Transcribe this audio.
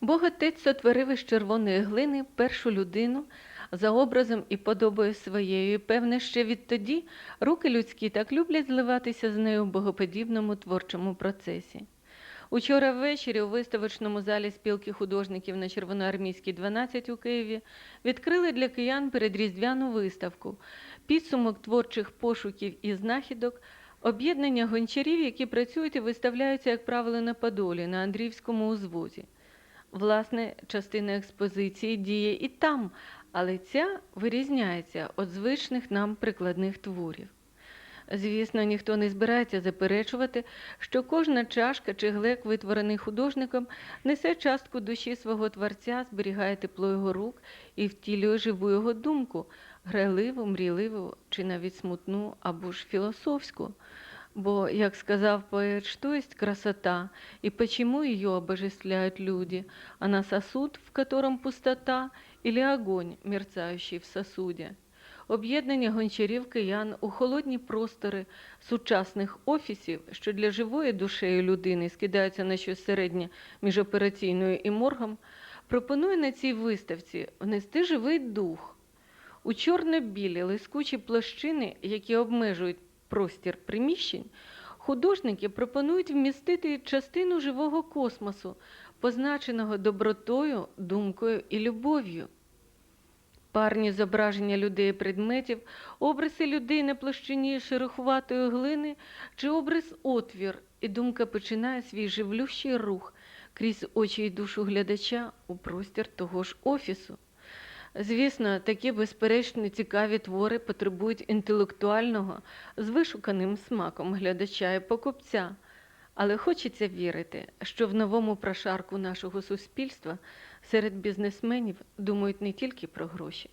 Бог Отець сотворив із червоної глини першу людину за образом і подобою своєю. І певне, ще відтоді руки людські так люблять зливатися з нею в богоподібному творчому процесі. Учора ввечері у виставочному залі спілки художників на Червоноармійській 12 у Києві відкрили для киян передріздвяну виставку підсумок творчих пошуків і знахідок, об'єднання гончарів, які працюють і виставляються, як правило, на Подолі, на Андріївському узвозі. Власне, частина експозиції діє і там, але ця вирізняється від звичних нам прикладних творів. Звісно, ніхто не збирається заперечувати, що кожна чашка чи глек, витворений художником, несе частку душі свого творця, зберігає тепло його рук і втілює живу його думку, грайливу, мрійливу чи навіть смутну або ж філософську. Бо, як сказав поэт, что есть красота, и почему ее обожествляют люди? Она сосуд, в котором пустота, или огонь, мерцающий в сосуде? Об'єднання гончарів киян у холодні простори сучасних офісів, що для живої душею людини скидаються на щось середнє між операційною і моргом, пропонує на цій виставці внести живий дух. У чорно-білі лискучі площини, які обмежують простір приміщень, художники пропонують вмістити частину живого космосу, позначеного добротою, думкою і любов'ю. Парні зображення людей предметів, обриси людей на площині шероховатої глини чи образ отвір, і думка починає свій живлющий рух крізь очі й душу глядача у простір того ж офісу. Звісно, такі безперечно цікаві твори потребують інтелектуального з вишуканим смаком глядача і покупця. Але хочеться вірити, що в новому прошарку нашого суспільства серед бізнесменів думають не тільки про гроші.